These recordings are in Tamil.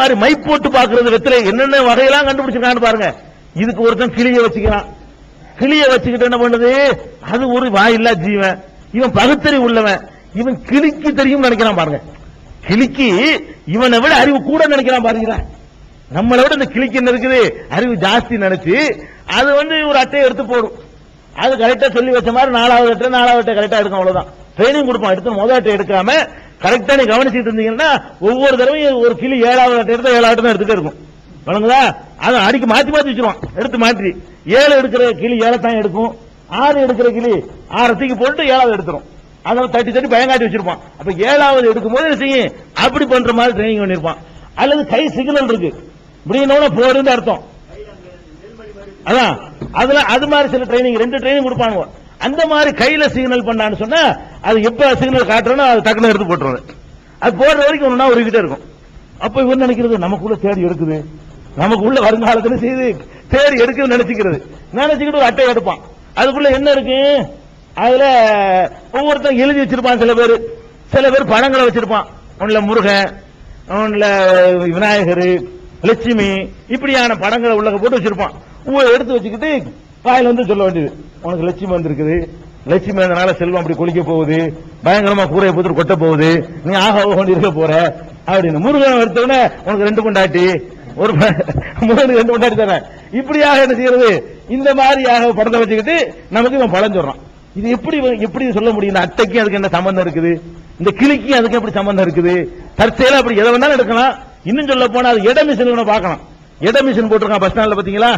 மாதிரி மை போட்டு பாக்குறது வெத்தில என்னென்ன வகையெல்லாம் கண்டுபிடிச்சிருக்கான்னு பாருங்க. இதுக்கு ஒருத்தன் கிளிய வச்சுக்கிறான். கிளிய வச்சுக்கிட்டு என்ன பண்ணுது? அது ஒரு வாயில்லா ஜீவன். இவன் பகுத்தறி உள்ளவன். இவன் கிளிக்கு தெரியும் நினைக்கிறான் பாருங்க. கிளிக்கு இவனை விட அறிவு கூட நினைக்கிறான் பாருங்க. நம்மளை விட இந்த கிளிக்கு என்ன இருக்குது? அறிவு ஜாஸ்தி நினைச்சு அது வந்து ஒரு அட்டையை எடுத்து போடும். அது கரெக்டா சொல்லி வச்ச மாதிரி நாலாவது அட்டை நாலாவது அட்டை கரெக்டா எடுக்கும் அவ்வளவுதான். ட்ரைனிங் கொடுப்பான். எடுத்து முதல் அட்டை எடுக்காம கரெக்டா நீ கவனிச்சிட்டு இருந்தீங்கன்னா ஒவ்வொரு தடவையும் ஒரு கிளி ஏழாவது எடுத்தா ஏழாவது தான் எடுத்துட்டே இருக்கும். வழங்குதா அதை அடிக்க மாத்தி மாத்தி வச்சிருவான் எடுத்து மாற்றி. ஏழு எடுக்கிற கிளி ஏழத்தான் எடுக்கும். ஆறு எடுக்கிற கிளி ஆறு தூக்கி போட்டு ஏழாவது எடுத்துரும். அதை தட்டி தட்டி பயங்காட்டி வச்சிருப்பான். அப்ப ஏழாவது எடுக்கும் போது செய்யும்? அப்படி பண்ற மாதிரி ட்ரைனிங் பண்ணிருப்பான். அல்லது கை சிக்னல் இருக்கு. இப்படின்னு போடுன்னு அர்த்தம். அதான். அதுல அது மாதிரி சில ட்ரைனிங் ரெண்டு ட்ரைனிங் கொடுப்பானுங்க. அந்த மாதிரி கையில சிக்னல் பண்ணான்னு சொன்னா அது எப்ப சிக்னல் காட்டுறோம் அது டக்குனு எடுத்து போட்டுருவாங்க அது போடுற வரைக்கும் ஒன்னா உருகிட்டே இருக்கும். அப்ப இவன் நினைக்கிறது நமக்குள்ள தேடி எடுக்குது. நமக்குள்ள வருங்காலத்துல செய்து தேடி எடுக்குதுன்னு நினைச்சுக்கிறது. நினைச்சுக்கிட்டு ஒரு அட்டை எடுப்பான். அதுக்குள்ள என்ன இருக்கு? அதுல ஒவ்வொருத்தன் எழுதி வச்சிருப்பான் சில பேர். சில பேர் படங்களை வச்சிருப்பான். ஒண்ணுல முருகன் ஒண்ணுல விநாயகர் லட்சுமி இப்படியான படங்களை உள்ள போட்டு வச்சிருப்பான். எடுத்து வச்சுக்கிட்டு வாயில் வந்து சொல்ல வேண்டியது. உனக்கு லட்சுமி வந்திருக்குது. லட்சுமி அதனால செல்வம் அப்படி குளிக்க போகுது. பயங்கரமா கூரையை போட்டு கொட்ட போகுது. நீ ஆக கொண்டு இருக்க போற. அப்படின்னு முருகன் எடுத்தவொடனே உனக்கு ரெண்டு கொண்டாட்டி ஒரு முருகனுக்கு ரெண்டு கொண்டாட்டி தரேன் இப்படியாக என்ன செய்யறது? இந்த மாதிரியாக படத்தை வச்சுக்கிட்டு நமக்கு இவன் பழம் சொல்றான். இது எப்படி எப்படி சொல்ல முடியும்? இந்த அட்டைக்கு அதுக்கு என்ன சம்பந்தம் இருக்குது? இந்த கிளிக்கு அதுக்கு எப்படி சம்பந்தம் இருக்குது? தற்செயலா அப்படி எதை வேணாலும் எடுக்கலாம். இன்னும் சொல்ல போனா அது இட மிஷின் வேணும் பார்க்கலாம் இட மிஷின் போட்டிருக்கான் பஸ் ஸ்டாண்ட்ல பாத்தீங்களா?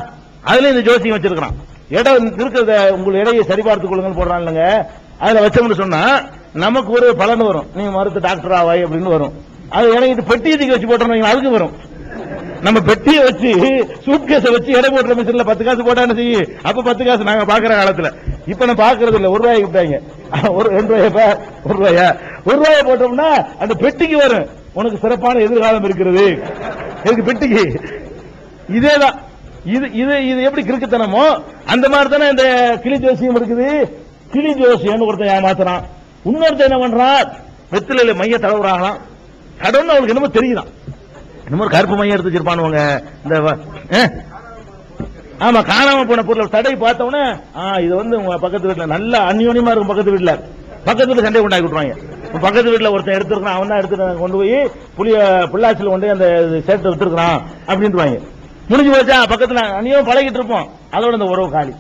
அதுல இந்த ஜோசியம் வச்சிருக்கான் இடம் இருக்கிறத உங்கள் இடையை சரிபார்த்துக் கொள்ளுங்கன்னு போடுறாங்க அதில் அதுல வச்சோம்னு சொன்னா நமக்கு ஒரு பலன் வரும். நீ மருத்துவ டாக்டர் ஆவாய் அப்படின்னு வரும். அது இறங்கிட்டு பெட்டியை தூக்கி வச்சு போட்டோம் அதுக்கு வரும். நம்ம பெட்டியை வச்சு சூட்கேஸை வச்சு எடை போட்டுற மிஷின்ல பத்து காசு போட்டா என்ன செய்யும் அப்ப பத்து காசு நாங்க பாக்குற காலத்துல. இப்ப நான் பாக்குறது இல்ல ஒரு ரூபாய்க்கு விட்டாங்க ஒரு ரெண்டு ரூபாயா ஒரு ரூபாயா? ஒரு ரூபாயை போட்டோம்னா அந்த பெட்டிக்கு வரும். உனக்கு சிறப்பான எதிர்காலம் இருக்கிறது. எனக்கு பெட்டிக்கு? இதேதான். இது இது இது எப்படி கிறுக்குத்தனமோ அந்த மாதிரி தானே இந்த கிளி ஜோசியம் இருக்குது. கிளி ஜோசியம்னு ஒருத்தன் ஏமாத்துறான். இன்னொருத்தன் என்ன பண்றான்? வெத்திலையில மைய தடவுறாங்களாம் கடவுள் அவனுக்கு என்னமோ தெரியுதான். என்னமோ கருப்பு மையம் எடுத்து வச்சிருப்பானுவங்க. இந்த ஆமா காணாம போன பொருள் தடை பார்த்த ஆ, இது வந்து உங்க பக்கத்து வீட்டுல நல்ல அந்யோன்யமா இருக்கும் பக்கத்து வீட்டுல. பக்கத்து வீட்டுல சண்டை உண்டாக்கி விட்டுருவாங்க. பக்கத்து வீட்டுல ஒருத்தன் எடுத்துருக்கான் அவன் தான் எடுத்து கொண்டு போய் புளிய பிள்ளாச்சியில் கொண்டு அந்த சேர்த்து விட்டுருக்கான் அப்படின்ட்டுவாங்க. முடிஞ்சு போச்சா? பக்கத்துல அந்நியம் பழகிட்டு இருப்போம். அதோட அந்த உறவு காலி.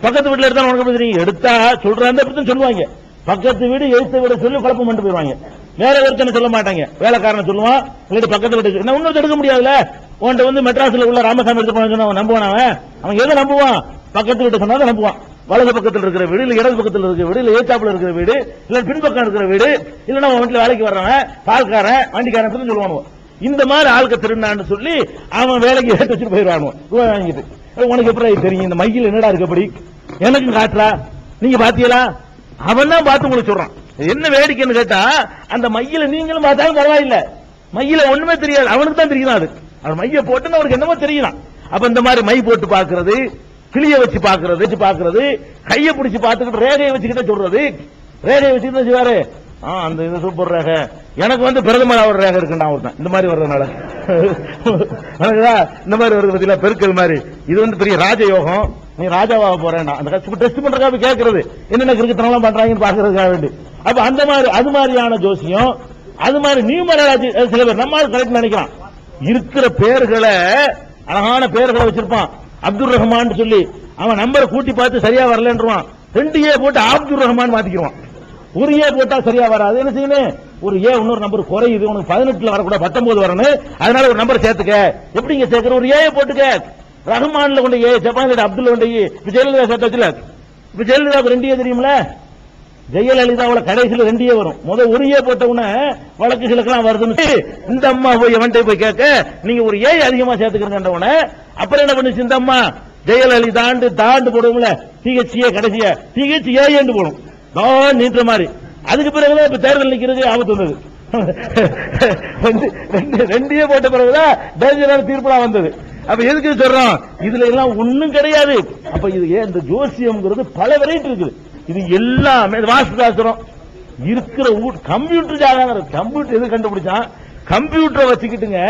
பக்கத்து வீட்டுல எடுத்தா உனக்கு எப்படி தெரியும்? எடுத்தா சொல்ற அந்த பத்தி சொல்லுவாங்க. பக்கத்து வீடு எழுத்த வீடு சொல்லி குழப்பம் பண்ணிட்டு போயிருவாங்க. வேற ஒருத்தனை சொல்ல மாட்டாங்க. வேலைக்காரனை சொல்லுவான் இல்லாட்டி பக்கத்து வீட்டுக்கு என்ன இன்னொரு எடுக்க முடியாதுல்ல? உன்கிட்ட வந்து மெட்ராஸ்ல உள்ள ராமசாமி எடுத்து போன சொன்னா அவன் நம்புவான் அவன்? அவன் எதை நம்புவான்? பக்கத்து வீட்டு சொன்னா நம்புவான். வலது பக்கத்தில் இருக்கிற வீடு இல்ல இடது பக்கத்தில் இருக்கிற வீடு இல்ல ஏத்தாப்புல இருக்கிற வீடு இல்ல பின்பக்கம் இருக்கிற வீடு இல்லன்னா அவன் வீட்டுல வேலைக்கு வர்றவன் பால்காரன் வண்டிக்காரன் சொல்லுவானுவோம் இந்த மாதிரி ஆளுக்க திருநான்னு சொல்லி அவன் வேலைக்கு ஏற்று வச்சுட்டு போயிடுவானுவன் வாங்கிட்டு. உனக்கு எப்படி தெரியும்? இந்த மையில் என்னடா இருக்கு அப்படி எனக்கும் காட்டுறா. நீங்க பாத்தீங்களா? அவன் தான் பார்த்து உங்களுக்கு சொல்றான். என்ன வேடிக்கைன்னு கேட்டா அந்த மையில நீங்களும் பார்த்தாலும் பரவாயில்ல. மையில ஒண்ணுமே தெரியாது. அவனுக்கு தான் தெரியும் அது? அவன் மைய போட்டுன்னு அவனுக்கு என்னமோ தெரியலாம் அப்ப இந்த மாதிரி மை போட்டு பாக்குறது கிளிய வச்சு பாக்குறது வச்சு பாக்குறது கைய பிடிச்சு பாத்துக்கிட்டு ரேகையை வச்சுக்கிட்டே சொல்றது. ரேகையை வச்சுக்கிட்டு வச்சுக்காரு அந்த இது சூப்பர் ரேகை. எனக்கு வந்து பிரதமர் அவர் ரேக இருக்கு நான் ஒருத்தன். இந்த மாதிரி வர்றதுனால. எனக்குதா இந்த மாதிரி வருது பத்தியில பெருக்கல் மாதிரி. இது வந்து பெரிய ராஜயோகம். நீ ராஜாவாக போறேன்னா அந்த கட்சி டெஸ்ட் பண்றதுக்காக கேட்கறது. என்னென்ன கிரிக்கெட் பண்றாங்கன்னு பாக்குறதுக்காக வேண்டி. அப்ப அந்த மாதிரி அது மாதிரியான ஜோசியம் அது மாதிரி நியூமராலஜி சில பேர் நம்ம கரெக்ட் நினைக்கலாம். இருக்கிற பேர்களை அழகான பேர்களை வச்சிருப்பான். அப்துல் ரஹ்மான் சொல்லி அவன் நம்பரை கூட்டி பார்த்து சரியா வரலன்றான் ரெண்டு ஏ போட்டு அப்துல் ரஹ்மான் மாத்திக்கிறான் ஒரு ஏ போட்டா சரியா வராது. என்ன செய்யணும்? ஒரு ஏ இன்னொரு நம்பர் குறையுது. உனக்கு பதினெட்டுல வரக்கூட பத்தொன்பது வரணும். அதனால ஒரு நம்பர் சேர்த்துக்க. எப்படிங்க சேர்க்கிற? ஒரு ஏ போட்டுக்க. ரஹ்மான்ல கொண்டு ஏ ஜப்பான் அப்துல் கொண்டு ஏ இப்ப ஜெயலலிதா சேர்த்து வச்சுல. இப்ப ஜெயலலிதா ரெண்டு ஏ தெரியுமில? ஜெயலலிதாவோட கடைசியில ரெண்டு ஏ வரும். முதல் ஒரு ஏ போட்ட உடனே வழக்குகளுக்கெல்லாம் வருதுன்னு இந்த அம்மா போய் எவன்கிட்ட போய் கேட்க நீங்க ஒரு ஏ அதிகமா சேர்த்துக்கிறீங்க உடனே அப்புறம் என்ன பண்ணுச்சு இந்த அம்மா? ஜெயலலிதாண்டு தாண்டு போடுவோம்ல. டிஹெச்ஏ கடைசியா. டிஹெச் ஏன்னு போடும். நான் நீட்டுற மாதிரி. அதுக்கு பிறகுதான் இப்ப தேர்தல் நிக்கிறது ஆபத்து வந்தது. ரெண்டு ரெண்டு ரெண்டையே போட்ட பிறகுதான் டேஞ்சரான தீர்ப்புலாம் வந்தது. அப்ப எதுக்கு இது சொல்றோம்? இதுல எல்லாம் ஒண்ணும் கிடையாது. அப்ப இது ஏன் இந்த ஜோசியம்ங்கிறது பல வெரைட்டி இருக்குது. இது எல்லாமே வாஸ்து சாஸ்திரம். இருக்கிற கம்ப்யூட்டர் ஜாதகம் கம்ப்யூட்டர் எது கண்டுபிடிச்சான்? கம்ப்யூட்டரை வச்சுக்கிட்டுங்க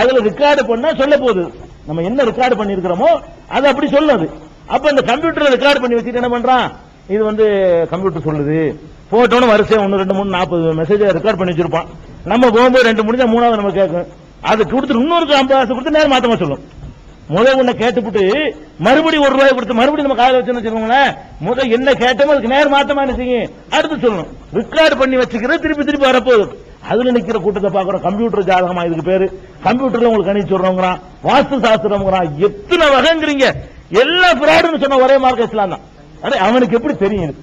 அதுல ரெக்கார்டு பண்ணா சொல்ல போகுது. நம்ம என்ன ரெக்கார்டு பண்ணிருக்கிறோமோ அது அப்படி சொல்லுது. அப்ப இந்த கம்ப்யூட்டர் ரெக்கார்டு பண்ணி வச்சுட்டு என்ன பண்றான்? இது வந்து கம்ப்யூட்டர் சொல்லுது. போட்டோன்னு வரிசையா ஒன்று ரெண்டு மூணு நாற்பது மெசேஜ் ரெக்கார்ட் பண்ணி வச்சிருப்பான். நம்ம போகும்போது ரெண்டு முடிஞ்சா மூணாவது நம்ம கேட்கும். அது கொடுத்து இன்னொரு ஐம்பது காசு கொடுத்து நேரம் மாத்தமா சொல்லும். முதல் ஒண்ணு கேட்டுப்புட்டு மறுபடியும் ஒரு ரூபாய் கொடுத்து மறுபடியும் நம்ம காலையில் வச்சுன்னு வச்சுக்கோங்களேன். முதல் என்ன கேட்டோமோ அதுக்கு நேரம் மாத்தமா நினைச்சிங்க செய்யும்? அடுத்து சொல்லணும். ரெக்கார்டு பண்ணி வச்சுக்கிறது திருப்பி திருப்பி வரப்போகுது அதுல நிக்கிற கூட்டத்தை பாக்குறோம் கம்ப்யூட்டர் ஜாதகமா இதுக்கு பேரு. கம்ப்யூட்டர்ல உங்களுக்கு கணிச்சு சொல்றவங்கிறான் வாஸ்து சாஸ்திரம்ங்கிறான். எத்தனை வகைங்கிறீங்க. எல்லா பிராடுன்னு சொன்ன ஒரே மார்க்க இஸ்லாம் தான். அட அவனுக்கு எப்படி தெரியும்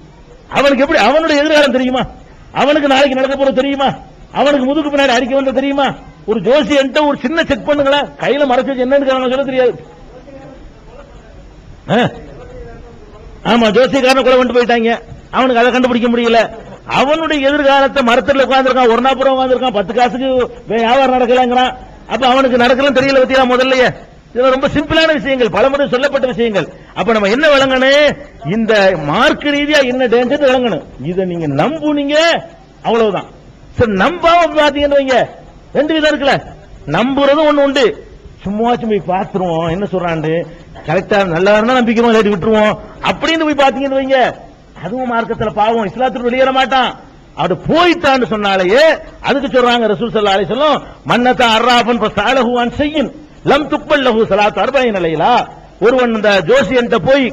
அவனுக்கு எப்படி அவனுடைய எதிர்காலம் தெரியுமா? அவனுக்கு நாளைக்கு நடக்க போறது தெரியுமா? அவனுக்கு முதுகு பின்னாடி அடிக்க வந்த தெரியுமா? ஒரு ஜோசியன்ட்ட ஒரு சின்ன செக் பண்ணுங்களேன் கையில மறைச்சு வச்சு என்னன்னு சொல்ல தெரியாது. ஆமா ஜோசியக்காரனை கூட கொண்டு போயிட்டாங்க. அவனுக்கு அதை கண்டுபிடிக்க முடியல. அவனுடைய எதிர்காலத்தை மரத்தில் உட்காந்துருக்கான் ஒரு நாப்புறம் உட்காந்துருக்கான் பத்து காசுக்கு வியாபாரம் நடக்கலங்கிறான். அப்ப அவனுக்கு நடக்கலாம் தெரியல பத்தியா முதல்லயே? இது ரொம்ப சிம்பிளான விஷயங்கள் பலமுறை சொல்லப்பட்ட விஷயங்கள். அப்ப நம்ம என்ன விளங்கணும்? இந்த மார்க் ரீதியா என்ன டேஞ்சர் விளங்கணும். இதை நீங்க நம்புனீங்க அவ்வளவுதான். சரி நம்பாம பாத்தீங்கன்னு வைங்க. ரெண்டு விதம் இருக்குல்ல. நம்புறதும் ஒண்ணு உண்டு. சும்மாச்சும் போய் பாத்துருவோம் என்ன சொல்றாண்டு கரெக்டா நல்லா இருந்தா நம்பிக்கிறோம் இல்லாட்டி விட்டுருவோம். அப்படின்னு போய் பாத்தீங்கன்னு வைங்க. அதுவும் மார்க்கத்துல பாவம். இஸ்லாத்துக்கு வெளியேற மாட்டான். அவரு போயிட்டான்னு சொன்னாலேயே அதுக்கு சொல்றாங்க ரசூல் சல்லா அலி சொல்லும் மன்னத்தா அர்ராபன் சாலஹுவான் செய்யும் லம் துப்பல் லஹு சலாத்து அர்பாய் நிலையிலா ஒருவன் இந்த ஜோசியன்ட்ட போய்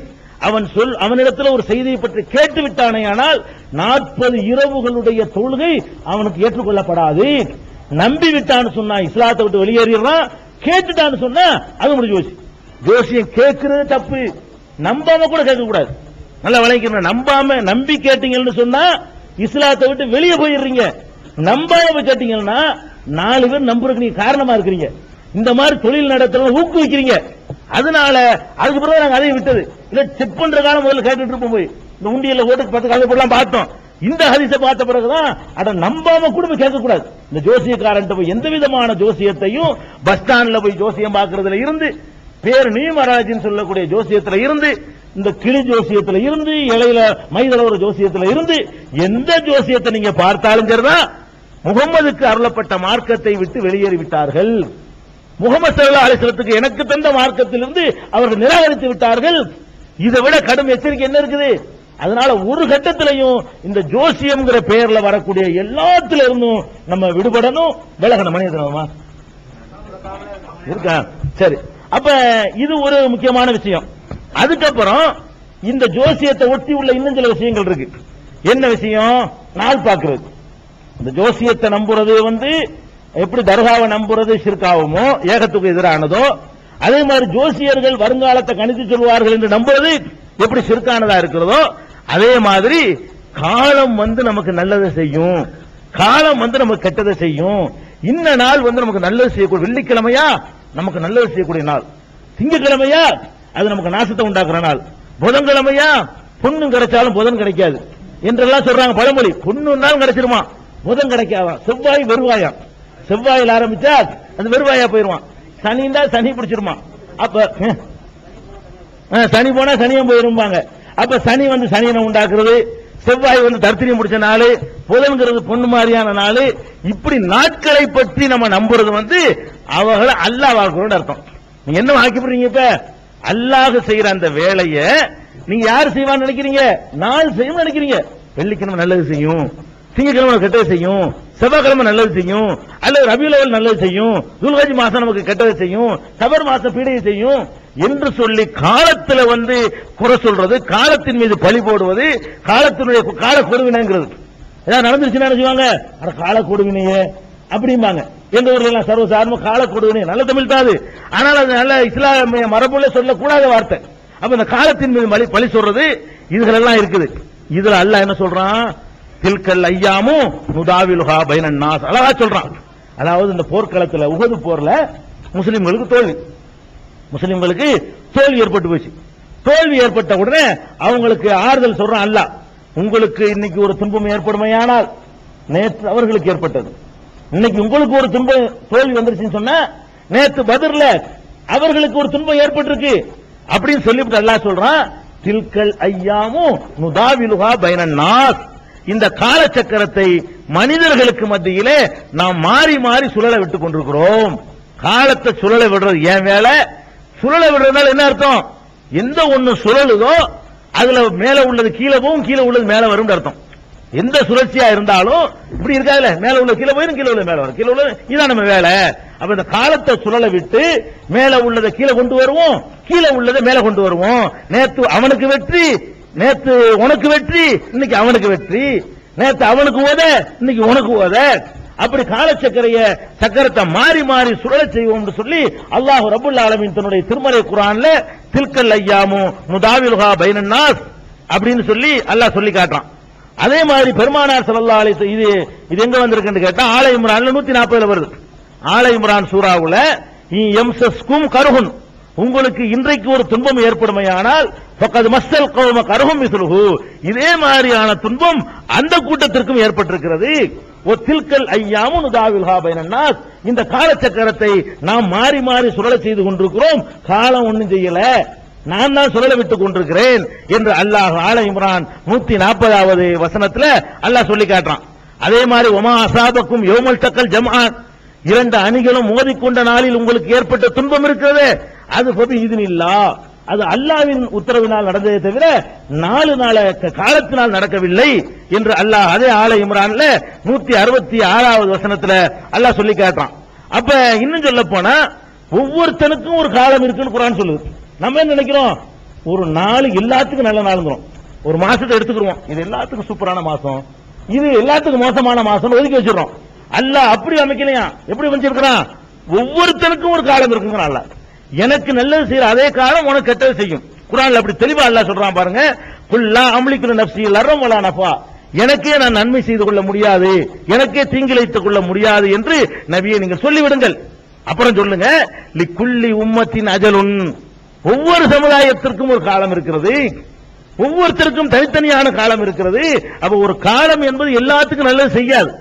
அவன் சொல் அவனிடத்தில் ஒரு செய்தியை பற்றி கேட்டு விட்டானே ஆனால் நாற்பது இரவுகளுடைய தொழுகை அவனுக்கு ஏற்றுக்கொள்ளப்படாது. நம்பி விட்டான்னு சொன்னா இஸ்லாத்தை விட்டு வெளியேறிடுறான். கேட்டுட்டான்னு சொன்னா அது முடிஞ்சு போச்சு ஜோசியம் கேட்கறது தப்பு. நம்பாம கூட கேட்க கூடாது நல்லா விளைக்கணும் நம்பாம நம்பி கேட்டீங்கன்னு சொன்னா இஸ்லாத்தை விட்டு வெளியே போயிடுறீங்க. நம்பாம கேட்டீங்கன்னா நாலு பேர் நம்புறதுக்கு நீங்க காரணமா இருக்கிறீங்க. இந்த மாதிரி தொழில் நடத்துறவங்க ஊக்குவிக்கிறீங்க. அதனால அதுக்கு பிறகு நாங்க அதையும் விட்டது. இல்ல செக் பண்ற காலம் முதல்ல கேட்டுட்டு இருப்போம் போய். இந்த உண்டியல ஓட்டுக்கு பத்து காலம் போடலாம் பார்த்தோம். இந்த ஹரிசை பார்த்த பிறகுதான் அட நம்பாம குடும்பம் கேட்கக்கூடாது. இந்த ஜோசியக்காரன் போய் எந்த விதமான ஜோசியத்தையும் பஸ் ஸ்டாண்ட்ல போய் ஜோசியம் பாக்குறதுல இருந்து பேர் நீமராஜின்னு சொல்லக்கூடிய ஜோசியத்துல இருந்து இந்த கிளி ஜோசியத்துல இருந்து இலையில மைதளவர ஜோசியத்துல இருந்து எந்த ஜோசியத்தை நீங்க பார்த்தாலும் சரிதான் முகம்மதுக்கு அருளப்பட்ட மார்க்கத்தை விட்டு வெளியேறி விட்டார்கள் முகமது சல்லா அலிஸ்லத்துக்கு எனக்கு தந்த மார்க்கத்திலிருந்து அவர்கள் நிராகரித்து விட்டார்கள். இதை விட கடும் எச்சரிக்கை என்ன இருக்குது? அதனால ஒரு கட்டத்திலையும் இந்த ஜோசியம்ங்கிற பெயர்ல வரக்கூடிய எல்லாத்துல இருந்தும் நம்ம விடுபடணும். விலகணும் மனிதனமா இருக்கா? சரி. அப்ப இது ஒரு முக்கியமான விஷயம். அதுக்கப்புறம் இந்த ஜோசியத்தை ஒட்டி உள்ள இன்னும் சில விஷயங்கள் இருக்கு. என்ன விஷயம்? நாள் பார்க்கிறது இந்த ஜோசியத்தை நம்புறது வந்து எப்படி தர்காவை நம்புறது? சிற்காவுமோ ஏகத்துக்கு எதிரானதோ? அதே மாதிரி ஜோசியர்கள் வருங்காலத்தை கணித்து சொல்வார்கள் என்று நம்புறது எப்படி சிற்கானதா இருக்கிறதோ? அதே மாதிரி காலம் வந்து நமக்கு நல்லதை செய்யும். காலம் வந்து நமக்கு கெட்டதை செய்யும். இந்த நாள் வந்து நமக்கு நல்லது செய்யக்கூடிய வெள்ளிக்கிழமையா? நமக்கு நல்லது செய்யக்கூடிய நாள். திங்கக்கிழமையா? அது நமக்கு நாசத்தை உண்டாக்குற நாள். புதன்கிழமையா? பொண்ணு கிடைச்சாலும் புதன் கிடைக்காது. என்றெல்லாம் சொல்றாங்க பழமொழி. பொண்ணுன்னாலும் கிடைச்சிருமா? புதன் கிடைக்காதான் செவ்வாய் வருவாயாம் செவ்வாயில் ஆரம்பிச்சா அந்த வெறுவாயா போயிருவான் சனின்னா சனி பிடிச்சிருமா. அப்ப சனி போனா சனியும் போயிருப்பாங்க அப்ப சனி வந்து சனியனை உண்டாக்குறது செவ்வாய் வந்து தர்த்திரியம் முடிச்ச நாள் புதன்கிறது பொண்ணு மாதிரியான நாள் இப்படி நாட்களை பற்றி நம்ம நம்புறது வந்து அவர்களை அல்லாஹ் வாக்குறோம்னு அர்த்தம். நீங்க என்ன வாக்கிப்படுறீங்க இப்ப? அல்லாஹ் செய்யற அந்த வேலையை நீங்க யார் செய்வான்னு நினைக்கிறீங்க? நாள் செய்யும் நினைக்கிறீங்க. வெள்ளிக்கிழமை நல்லது செய்யும். திங்கக்கிழமை கெட்டது செய்யும் செவ்வாய்க்கிழமை நல்லது செய்யும் அல்லது ரபியுலவல் நல்லது செய்யும் துல்காஜி மாசம் நமக்கு கெட்டது செய்யும் சபர் மாசம் பீடையை செய்யும் என்று சொல்லி காலத்துல வந்து குறை சொல்றது காலத்தின் மீது பழி போடுவது காலத்தினுடைய கால கொடுவினைங்கிறது ஏதாவது நடந்துருச்சுன்னா செய்வாங்க? அட கால கொடுவினையே அப்படிம்பாங்க. எங்க ஊர்ல எல்லாம் சர்வசாதாரணமா கால கொடுவினை நல்ல தமிழ் தாது ஆனால் அது நல்ல இஸ்லாமிய மரபுல சொல்லக்கூடாத வார்த்தை. அப்ப இந்த காலத்தின் மீது பழி பழி சொல்றது இதுகளெல்லாம் இருக்குது. இதுல அல்ல என்ன சொல்றான்? தில்கல் ஐயாமும் நுதாவிலுகா பைனன் அழகா சொல்றான். அதாவது இந்த போர்க்களத்தில் உகது போர்ல முஸ்லிம்களுக்கு தோல்வி. முஸ்லிம்களுக்கு தோல்வி ஏற்பட்டு போச்சு. தோல்வி ஏற்பட்ட உடனே அவங்களுக்கு ஆறுதல் சொல்றான் அல்லாஹ். உங்களுக்கு இன்னைக்கு ஒரு துன்பம் ஏற்படுமையானால் நேற்று அவர்களுக்கு ஏற்பட்டது. இன்னைக்கு உங்களுக்கு ஒரு துன்பம் தோல்வி வந்துருச்சுன்னு சொன்னா நேற்று பதிர்ல அவர்களுக்கு ஒரு துன்பம் ஏற்பட்டிருக்கு. அப்படின்னு சொல்லிவிட்டு அல்லாஹ் சொல்றான் தில்கல் ஐயாமும் நுதாவிலுகா பைனன்னாஸ் இந்த காலச்சக்கரத்தை மனிதர்களுக்கு மத்தியிலே நாம் மாறி மாறி சுழல விட்டுக் கொண்டிருக்கிறோம். காலத்தை சுழல விடுறது ஏன் வேலை? சுழல விடுறதுனால என்ன அர்த்தம்? எந்த ஒண்ணு சுழலுதோ அதுல மேல உள்ளது கீழே போகும் கீழே உள்ளது மேல வரும்னு அர்த்தம். எந்த சுழற்சியா இருந்தாலும் இப்படி இருக்காதுல மேல உள்ள கீழே போயிடும் கீழே உள்ள மேல வரும். கீழே உள்ள இதான் நம்ம வேலை. அப்ப இந்த காலத்தை சுழல விட்டு மேல உள்ளதை கீழே கொண்டு வருவோம் கீழே உள்ளதை மேல கொண்டு வருவோம். நேத்து அவனுக்கு வெற்றி நேத்து உனக்கு வெற்றி இன்னைக்கு அவனுக்கு வெற்றி. நேத்து அவனுக்கு ஓத இன்னைக்கு உனக்கு ஓத அப்படி காலச்சக்கரைய சக்கரத்தை மாறி மாறி சுழல செய்வோம்னு சொல்லி அல்லாஹ் ரபுல் ஆலமீன் தன்னுடைய திருமலை குரான்ல தில்கல் ஐயாமும் முதாவிலுகா பைனன்னாஸ் அப்படின்னு சொல்லி அல்லாஹ் சொல்லி காட்டுறான். அதே மாதிரி பெருமானார் சல்லா அலி இது இது எங்க வந்திருக்குன்னு கேட்டா ஆல இம்ரான்ல 140 வருது. ஆலை இம்ரான் சூறாவுல எம்சஸ்கும் கருகுன் உங்களுக்கு இன்றைக்கு ஒரு துன்பம் ஏற்படுமையானால் மஸ்தல் கௌம கருகும் மிசுலுகு இதே மாதிரியான துன்பம் அந்த கூட்டத்திற்கும் ஏற்பட்டிருக்கிறது. ஒத்தில்கல் ஐயாமு உதாவில்ஹா பைனன்னாஸ் இந்த காலச்சக்கரத்தை நாம் மாறி மாறி சுழல செய்து கொண்டிருக்கிறோம். காலம் ஒன்னும் செய்யல. நான் தான் சுழல விட்டுக் கொண்டிருக்கிறேன் என்று அல்லாஹ் ஆல இம்ரான் நூத்தி நாற்பதாவது வசனத்துல அல்லாஹ் சொல்லி காட்டுறான். அதே மாதிரி ஒமா அசாபக்கும் யோமல் தக்கல் ஜமான் இரண்டு அணிகளும் மோதிக்கொண்ட நாளில் உங்களுக்கு ஏற்பட்ட துன்பம் இருக்கிறது. அது பொது இதுனில்லா அது அல்லாவின் உத்தரவினால் நடந்ததே தவிர நாலு நாள காலத்தினால் நடக்கவில்லை என்று அல்லாஹ் அதே ஆல இம்ரான்ல நூத்தி அறுபத்தி ஆறாவது வசனத்துல அல்லாஹ் சொல்லி காட்டுறான். அப்ப இன்னும் சொல்ல போனா ஒவ்வொருத்தனுக்கும் ஒரு காலம் இருக்குன்னு குரான் சொல்லுது. நம்ம என்ன நினைக்கிறோம்? ஒரு நாள் எல்லாத்துக்கும் நல்ல நாளுங்கிறோம். ஒரு மாசத்தை எடுத்துக்கிறோம் இது எல்லாத்துக்கும் சூப்பரான மாசம். இது எல்லாத்துக்கும் மோசமான மாசம் ஒதுக்கி வச்சிடறோம். அல்லாஹ் அப்படி அமைக்கலையா? எப்படி அமைச்சிருக்கிறான்? ஒவ்வொருத்தனுக்கும் ஒரு காலம் இருக்குங்கிறான் அல்ல எனக்கு நல்லது செய்யற அதே காலம் உனக்கு கெட்டது செய்யும். குரான்ல அப்படி தெளிவா அல்ல சொல்றான் பாருங்க. குல்லா அமளிக்குள்ள நப்சி லரம் வலா நஃபா. எனக்கே நான் நன்மை செய்து கொள்ள முடியாது. எனக்கே தீங்கிழைத்துக் கொள்ள முடியாது என்று நபியை நீங்கள் சொல்லிவிடுங்கள். அப்புறம் சொல்லுங்க. லிக்குள்ளி உம்மத்தின் அஜலுன். ஒவ்வொரு சமுதாயத்திற்கும் ஒரு காலம் இருக்கிறது. ஒவ்வொருத்தருக்கும் தனித்தனியான காலம் இருக்கிறது. அப்ப ஒரு காலம் என்பது எல்லாத்துக்கும் நல்லது செய்யாது.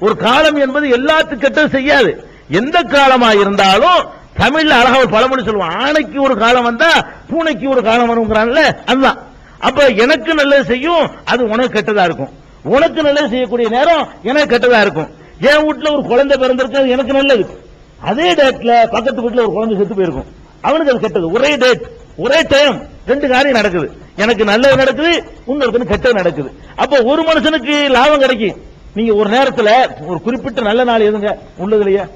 ஒரு காலம் என்பது எல்லாத்துக்கும் கெட்டது செய்யாது. எந்த காலமா இருந்தாலும் தமிழ்ல அழகா ஒரு பழமொழி சொல்லுவான். ஆணைக்கு ஒரு காலம் வந்தா பூனைக்கு ஒரு காலம் வருங்கிறான்ல அதுதான். அப்ப எனக்கு நல்லது செய்யும் அது உனக்கு கெட்டதா இருக்கும். உனக்கு நல்லது செய்யக்கூடிய நேரம் எனக்கு கெட்டதா இருக்கும். என் வீட்டுல ஒரு குழந்தை பிறந்திருக்கு அது எனக்கு நல்லது. அதே டேட்ல பக்கத்து வீட்டுல ஒரு குழந்தை செத்து போயிருக்கும். அவனுக்கு அது கெட்டது. ஒரே டேட் ஒரே டைம் ரெண்டு காரியம் நடக்குது. எனக்கு நல்லது நடக்குது உங்களுக்கு கெட்டது நடக்குது. அப்போ ஒரு மனுஷனுக்கு லாபம் கிடைக்கும். நீங்க ஒரு நேரத்துல ஒரு குறிப்பிட்ட நல்ல நாள் எதுங்க உள்ளதுலயே?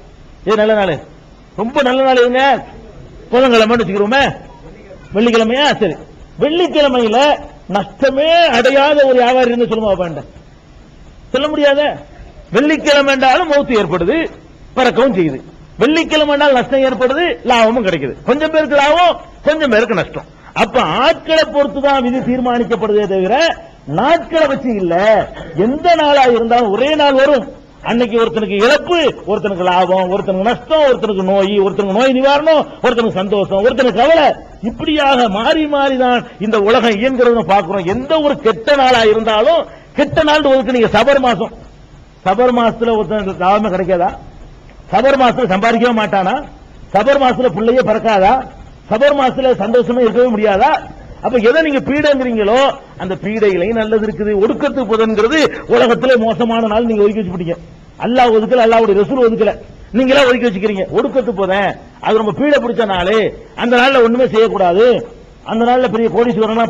ஏ நல்ல நாள்? ரொம்ப நல்ல நாள் எதுங்க? புதன்கிழமைன்னு வச்சுக்கிறோமே. வெள்ளிக்கிழமையா? சரி. வெள்ளிக்கிழமையில நஷ்டமே அடையாத ஒரு வியாபாரி இருந்து சொல்லுமா வேண்டாம் சொல்ல முடியாத. வெள்ளிக்கிழமை என்றாலும் மௌத்து ஏற்படுது பறக்கவும் செய்யுது. வெள்ளிக்கிழமை என்றால் நஷ்டம் ஏற்படுது லாபமும் கிடைக்குது. கொஞ்சம் பேருக்கு லாபம் கொஞ்சம் பேருக்கு நஷ்டம். அப்ப ஆட்களை பொறுத்து தான் விதி தீர்மானிக்கப்படுதே தவிர நாட்களை வச்சு இல்ல. எந்த நாளா இருந்தாலும் ஒரே நாள் வரும். அன்னைக்கு ஒருத்தனுக்கு இழப்பு ஒருத்தனுக்கு லாபம் ஒருத்தனுக்கு நஷ்டம் ஒருத்தனுக்கு நோய் ஒருத்தனுக்கு நோய் நிவாரணம் ஒருத்தனுக்கு சந்தோஷம் ஒருத்தனுக்கு கவலை. இப்படியாக மாறி மாறி தான் இந்த உலகம் இயங்குறதுன்னு பாக்குறோம் எந்த ஒரு கெட்ட நாளா இருந்தாலும் கெட்ட நாள் ஒதுக்கு நீங்க சபர் மாசம். சபர் மாசத்துல ஒருத்தனுக்கு லாபமே கிடைக்காதா? சபர் மாசத்துல சம்பாதிக்கவே மாட்டானா? சபர் மாசத்துல பிள்ளையே பிறக்காதா? சபர் மாசத்துல சந்தோஷமே இருக்கவே முடியாதா? அப்ப எதை நீங்க பீடைங்கிறீங்களோ அந்த பீடையிலையும் நல்லது இருக்குது. ஒடுக்கத்துக்கு புதன்கிறது உலகத்துல மோசமான நாள் நீங்க ஒதுக்கி வச்சுட்டீங்க அல்லாஹ் ஒதுக்கல அல்லாவுடைய ரசூல் ஒதுக்கல. நீங்களா ஒதுக்கி வச்சுக்கிறீங்க. ஒடுக்கத்து போதேன் அது ரொம்ப பீடை பிடிச்ச நாள். அந்த நாள்ல ஒண்ணுமே செய்யக்கூடாது. அந்த நாள்ல பெரிய கோடீஸ்வரனா